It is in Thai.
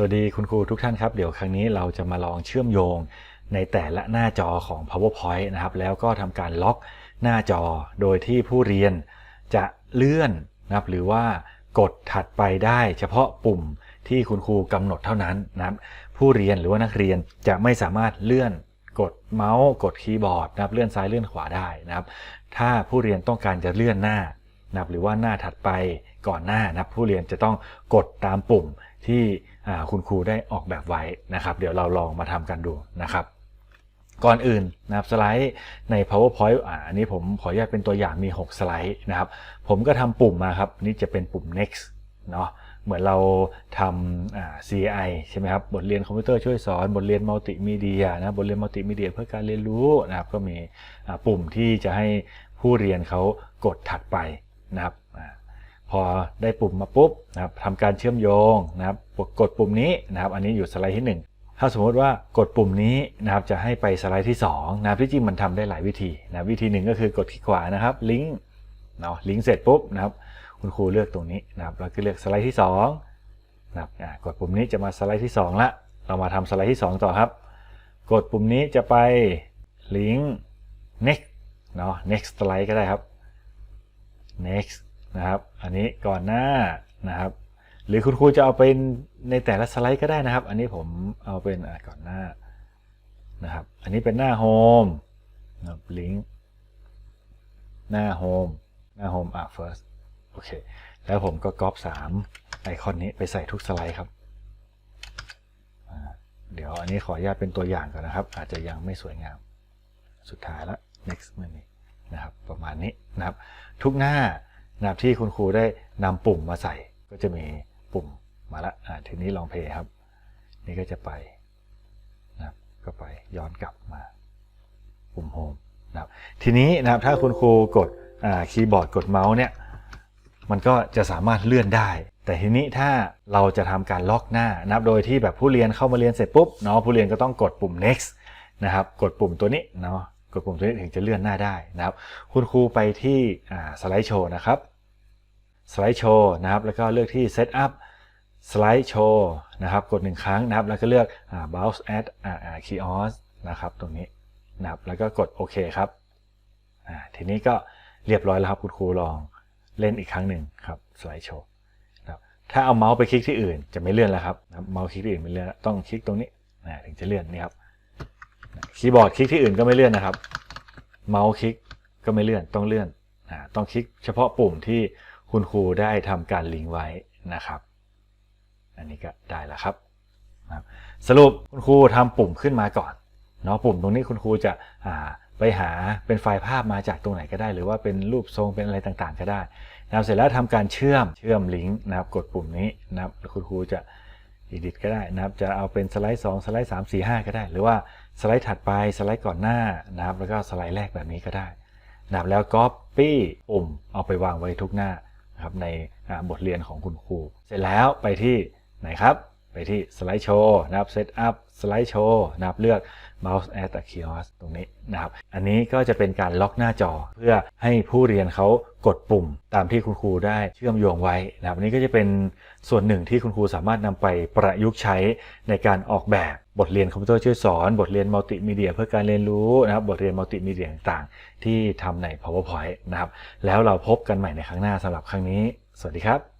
สวัสดีคุณครูทุกท่านครับ เดี๋ยวครั้งนี้เราจะมาลองเชื่อมโยงในแต่ละหน้าจอของ PowerPoint นะครับ แล้วก็ทำการล็อกหน้าจอโดยที่ผู้เรียนจะเลื่อนนะครับ หรือว่ากดถัดไปได้เฉพาะปุ่มที่คุณครูกำหนดเท่านั้นนะครับ ผู้เรียนหรือว่านักเรียนจะไม่สามารถเลื่อนกดเมาส์ กดคีย์บอร์ดนะครับ เลื่อนซ้ายเลื่อนขวาได้นะครับ ถ้าผู้เรียนต้องการจะเลื่อนหน้า นะครับหรือว่าหน้าถัดไปก่อนหน้านะผู้เรียนจะต้องกดตามปุ่มที่คุณครูได้ออกแบบไว้นะครับ เดี๋ยวเราลองมาทำกันดูนะครับ ก่อนอื่นนะครับสไลด์ใน PowerPoint อันนี้ผมขออนุญาตเป็นตัวอย่างมี 6 สไลด์นะครับ ผมก็ทำปุ่มมาครับนี่จะเป็นปุ่ม next เนาะเหมือนเราทำ CI ใช่ไหมครับ บทเรียนคอมพิวเตอร์ช่วยสอน บทเรียนมัลติมีเดียนะ บทเรียนมัลติมีเดียเพื่อการเรียนรู้นะครับ ก็มีปุ่มที่จะให้ผู้เรียนเขากดถัดไป นะครับพอได้ปุ่มมาปุ๊บนะครับทำการเชื่อมโยงนะครับกดปุ่มนี้นะครับ อันนี้อยู่สไลด์ที่หนึ่งถ้าสมมติว่ากดปุ่มนี้นะครับจะให้ไปสไลด์ที่2นะครับที่จริงมันทำได้หลายวิธีนะวิธีหนึ่งก็คือกดคลิกขวานะครับลิงก์เนาะลิงก์เสร็จปุ๊บนะครับคุณครูเลือกตรงนี้นะครับแล้วก็เลือกสไลด์ที่2นะครับกดปุ่มนี้จะมาสไลด์ที่ 2 ละ เรามาทำสไลด์ที่ 2 ต่อครับ กดปุ่มนี้จะไปลิงก์ next เนาะ next slide ก็ได้ครับ next นะครับ อันนี้ก่อนหน้านะครับ หรือคุณครูจะเอาเป็นในแต่ละสไลด์ก็ได้นะครับ อันนี้ผมเอาเป็นก่อนหน้านะครับ อันนี้เป็นหน้าโฮมนะครับลิงก์หน้าโฮมหน้าโฮมอะ first โอเค แล้วผมก็ก๊อป3ไอคอนนี้ไปใส่ทุกสไลด์ครับเดี๋ยวอันนี้ขออนุญาตเป็นตัวอย่างก่อนนะครับ อาจจะยังไม่สวยงาม สุดท้ายละ next มันนี้ นะครับประมาณนี้นะครับทุกหน้านะครับที่คุณครูได้นำปุ่มมาใส่ก็จะมีปุ่มมาละอ่าทีนี้ลองเพย์ครับ นี่ก็จะไปนะครับก็ไปย้อนกลับมาปุ่มโฮมนะครับทีนี้นะครับถ้าคุณครูกดอ่าคีย์บอร์ดกดเมาส์เนี่ยมันก็จะสามารถเลื่อนได้ แต่ทีนี้ถ้าเราจะทำการล็อกหน้านะครับโดยที่แบบผู้เรียนเข้ามาเรียนเสร็จปุ๊บเนาะผู้เรียนก็ต้องกดปุ่ม next นะครับกดปุ่มตัวนี้เนาะ กดปุ่มตัวนี้ถึงจะเลื่อนหน้าได้นะครับ คุณครูไปที่สไลด์โชว์นะครับสไลด์โชว์นะครับ แล้วก็เลือกที่ Set up สไลด์โชว์นะครับ กดหนึ่งครั้งนะครับ แล้วก็เลือก Bounce at Kiosk นะครับ ตรงนี้นะครับ แล้วก็กดโอเคครับทีนี้ก็เรียบร้อยแล้วครับคุณครูลองเล่นอีกครั้งหนึ่งครับสไลด์โชว์ถ้าเอาเมาส์ไปคลิกที่อื่นจะไม่เลื่อนแล้วครับเมาส์คลิกที่อื่นไม่เลื่อนต้องคลิกตรงนี้ถึงจะเลื่อนนี่ครับ คีย์บอร์ดคลิกที่อื่นก็ไม่เลื่อนนะครับ เมาส์คลิกก็ไม่เลื่อนต้องเลื่อนต้องคลิกเฉพาะปุ่มที่คุณครูได้ทำการลิงก์ไว้นะครับ อันนี้ก็ได้แล้วครับ สรุปคุณครูทำปุ่มขึ้นมาก่อนเนาะปุ่มตรงนี้คุณครูจะไปหาเป็นไฟล์ภาพมาจากตรงไหนก็ได้ หรือว่าเป็นรูปทรงเป็นอะไรต่างๆ ก็ได้นะครับเสร็จแล้วทำการเชื่อมเชื่อมลิงก์นะครับ กดปุ่มนี้นะครับคุณครูจะ edit ก็ได้นะครับ จะเอาเป็นสไลด์ 2 สไลด์ 3 4 5 ก็ได้ หรือว่าสไลด์ถัดไปสไลด์ก่อนหน้านะครับ แล้วก็สไลด์แรกแบบนี้ก็ได้นะครับแล้ว copy ปุ่มเอาไปวางไว้ทุกหน้านะครับในบทเรียนของคุณครู เสร็จแล้วไปที่ไหนครับ ที่สไลด์โชว์นะครับ set up สไลด์โชว์นะครับเลือก mouse at a kiosk ตรงนี้นะครับ อันนี้ก็จะเป็นการล็อกหน้าจอเพื่อให้ผู้เรียนเขากดปุ่มตามที่คุณครูได้เชื่อมโยงไว้นะครับอันนี้ก็จะเป็นส่วนหนึ่งที่คุณครูสามารถนำไปประยุกต์ใช้ในการออกแบบบทเรียนคอมพิวเตอร์ช่วยสอน บทเรียนมัลติมีเดียเพื่อการเรียนรู้นะครับ บทเรียนมัลติมีเดียต่างๆ ที่ทำใน PowerPoint นะครับ แล้วเราพบกันใหม่ในครั้งหน้าสำหรับครั้งนี้ สวัสดีครับ